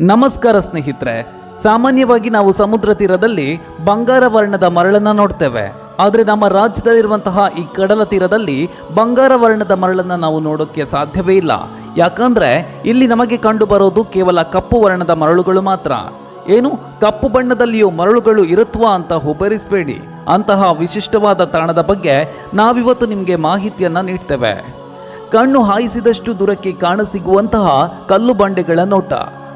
ನಮಸ್ಕಾರ ಸ್ನೇಹಿತರೆ, ಸಾಮಾನ್ಯವಾಗಿ ನಾವು ಸಮುದ್ರ ತೀರದಲ್ಲಿ ಬಂಗಾರ ವರ್ಣದ ಮರಳನ್ನ ನೋಡ್ತೇವೆ. ಆದರೆ ನಮ್ಮ ರಾಜ್ಯದಲ್ಲಿರುವಂತಹ ಈ ಕಡಲ ತೀರದಲ್ಲಿ ಬಂಗಾರ ವರ್ಣದ ಮರಳನ್ನ ನಾವು ನೋಡೋಕ್ಕೆ ಸಾಧ್ಯವೇ ಇಲ್ಲ. ಯಾಕಂದ್ರೆ ಇಲ್ಲಿ ನಮಗೆ ಕಂಡು ಬರೋದು ಕೇವಲ ಕಪ್ಪು ವರ್ಣದ ಮರಳುಗಳು ಮಾತ್ರ. ಏನು, ಕಪ್ಪು ಬಣ್ಣದಲ್ಲಿಯೂ ಮರಳುಗಳು ಇರುತ್ತವಾ ಅಂತ ಹುಬ್ಬರಿಸಬೇಡಿ. ಅಂತಹ ವಿಶಿಷ್ಟವಾದ ತಾಣದ ಬಗ್ಗೆ ನಾವಿವತ್ತು ನಿಮಗೆ ಮಾಹಿತಿಯನ್ನ ನೀಡ್ತೇವೆ. ಕಣ್ಣು ಹಾಯಿಸಿದಷ್ಟು ದೂರಕ್ಕೆ ಕಾಣಸಿಗುವಂತಹ ಕಲ್ಲು ಬಂಡೆಗಳ ನೋಟ.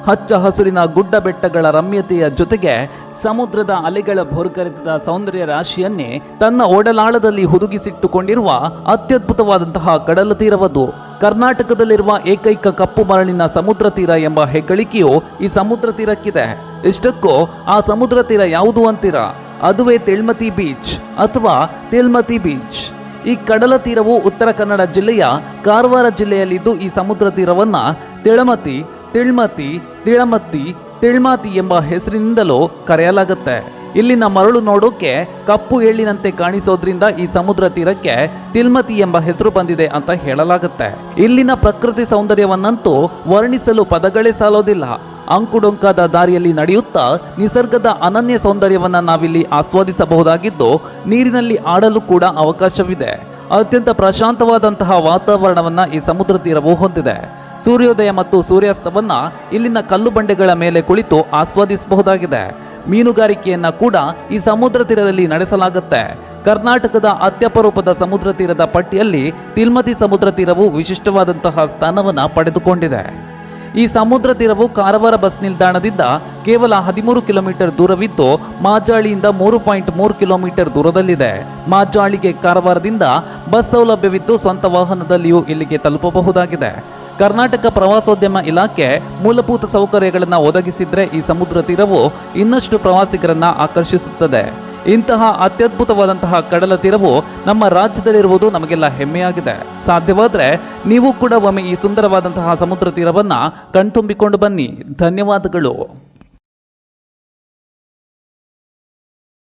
ಹಚ್ಚ ಹಸುರಿನ ಗುಡ್ಡ ಬೆಟ್ಟಗಳ ರಮ್ಯತೆಯ ಜೊತೆಗೆ ಸಮುದ್ರದ ಅಲೆಗಳ ಭೋರ್ಗರೆತದ ಸೌಂದರ್ಯ ರಾಶಿಯನ್ನೇ ತನ್ನ ಒಡಲಾಳದಲ್ಲಿ ಹುದುಗಿಸಿಟ್ಟುಕೊಂಡಿರುವ ಅತ್ಯದ್ಭುತವಾದಂತಹ ಕಡಲ ತೀರವದು. ಕರ್ನಾಟಕದಲ್ಲಿರುವ ಏಕೈಕ ಕಪ್ಪು ಮರಳಿನ ಸಮುದ್ರ ತೀರ ಎಂಬ ಹೆಗ್ಗಳಿಕೆಯು ಈ ಸಮುದ್ರ ತೀರಕ್ಕಿದೆ. ಇಷ್ಟಕ್ಕೂ ಆ ಸಮುದ್ರ ತೀರ ಯಾವುದು ಅಂತೀರ? ಅದುವೇ ತಿಳ್ಮತಿ ಬೀಚ್ ಅಥವಾ ತಿಲ್ಮತಿ ಬೀಚ್. ಈ ಕಡಲ ತೀರವು ಉತ್ತರ ಕನ್ನಡ ಜಿಲ್ಲೆಯ ಕಾರವಾರ ಜಿಲ್ಲೆಯಲ್ಲಿದ್ದು ಈ ಸಮುದ್ರ ತೀರವನ್ನ ತಿಳಮತಿ ತಿಳ್ಮತಿ ತಿಳಮತ್ತಿ ತಿಳ್ಮಾತಿ ಎಂಬ ಹೆಸರಿನಿಂದಲೂ ಕರೆಯಲಾಗುತ್ತೆ. ಇಲ್ಲಿನ ಮರಳು ನೋಡೋಕೆ, ಕಪ್ಪು ಎಳ್ಳಿನಂತೆ ಕಾಣಿಸೋದ್ರಿಂದ ಈ ಸಮುದ್ರ ತೀರಕ್ಕೆ ತಿಲ್ಮತಿ ಎಂಬ ಹೆಸರು ಬಂದಿದೆ ಅಂತ ಹೇಳಲಾಗುತ್ತೆ. ಇಲ್ಲಿನ ಪ್ರಕೃತಿ ಸೌಂದರ್ಯವನ್ನಂತೂ ವರ್ಣಿಸಲು ಪದಗಳೇ ಸಾಲೋದಿಲ್ಲ. ಅಂಕುಡೊಂಕಾದ ದಾರಿಯಲ್ಲಿ ನಡೆಯುತ್ತಾ ನಿಸರ್ಗದ ಅನನ್ಯ ಸೌಂದರ್ಯವನ್ನ ನಾವಿಲ್ಲಿ ಆಸ್ವಾದಿಸಬಹುದಾಗಿದ್ದು, ನೀರಿನಲ್ಲಿ ಆಡಲು ಕೂಡ ಅವಕಾಶವಿದೆ. ಅತ್ಯಂತ ಪ್ರಶಾಂತವಾದಂತಹ ವಾತಾವರಣವನ್ನ ಈ ಸಮುದ್ರ ತೀರವು ಹೊಂದಿದೆ. ಸೂರ್ಯೋದಯ ಮತ್ತು ಸೂರ್ಯಾಸ್ತವನ್ನ ಇಲ್ಲಿನ ಕಲ್ಲು ಬಂಡೆಗಳ ಮೇಲೆ ಕುಳಿತು ಆಸ್ವಾದಿಸಬಹುದಾಗಿದೆ. ಮೀನುಗಾರಿಕೆಯನ್ನ ಕೂಡ ಈ ಸಮುದ್ರ ತೀರದಲ್ಲಿ ನಡೆಸಲಾಗುತ್ತೆ. ಕರ್ನಾಟಕದ ಅತ್ಯಪರೂಪದ ಸಮುದ್ರ ತೀರದ ಪಟ್ಟಿಯಲ್ಲಿ ತಿಲ್ಮತಿ ಸಮುದ್ರ ತೀರವು ವಿಶಿಷ್ಟವಾದಂತಹ ಸ್ಥಾನವನ್ನು ಪಡೆದುಕೊಂಡಿದೆ. ಈ ಸಮುದ್ರ ತೀರವು ಕಾರವಾರ ಬಸ್ ನಿಲ್ದಾಣದಿಂದ ಕೇವಲ ಹದಿಮೂರು ಕಿಲೋಮೀಟರ್ ದೂರವಿದ್ದು, ಮಾಜಾಳಿಯಿಂದ ಮೂರು ಪಾಯಿಂಟ್ ಮೂರು ಕಿಲೋಮೀಟರ್ ದೂರದಲ್ಲಿದೆ. ಮಾಜಾಳಿಗೆ ಕಾರವಾರದಿಂದ ಬಸ್ ಸೌಲಭ್ಯವಿದ್ದು, ಸ್ವಂತ ವಾಹನದಲ್ಲಿಯೂ ಇಲ್ಲಿಗೆ ತಲುಪಬಹುದಾಗಿದೆ. ಕರ್ನಾಟಕ ಪ್ರವಾಸೋದ್ಯಮ ಇಲಾಖೆ ಮೂಲಭೂತ ಸೌಕರ್ಯಗಳನ್ನು ಒದಗಿಸಿದ್ರೆ ಈ ಸಮುದ್ರ ತೀರವು ಇನ್ನಷ್ಟು ಪ್ರವಾಸಿಗರನ್ನ ಆಕರ್ಷಿಸುತ್ತದೆ. ಇಂತಹ ಅತ್ಯದ್ಭುತವಾದಂತಹ ಕಡಲ ತೀರವು ನಮ್ಮ ರಾಜ್ಯದಲ್ಲಿರುವುದು ನಮಗೆಲ್ಲ ಹೆಮ್ಮೆಯಾಗಿದೆ. ಸಾಧ್ಯವಾದ್ರೆ ನೀವು ಕೂಡ ಒಮ್ಮೆ ಈ ಸುಂದರವಾದಂತಹ ಸಮುದ್ರ ತೀರವನ್ನ ಕಣ್ತುಂಬಿಕೊಂಡು ಬನ್ನಿ. ಧನ್ಯವಾದಗಳು.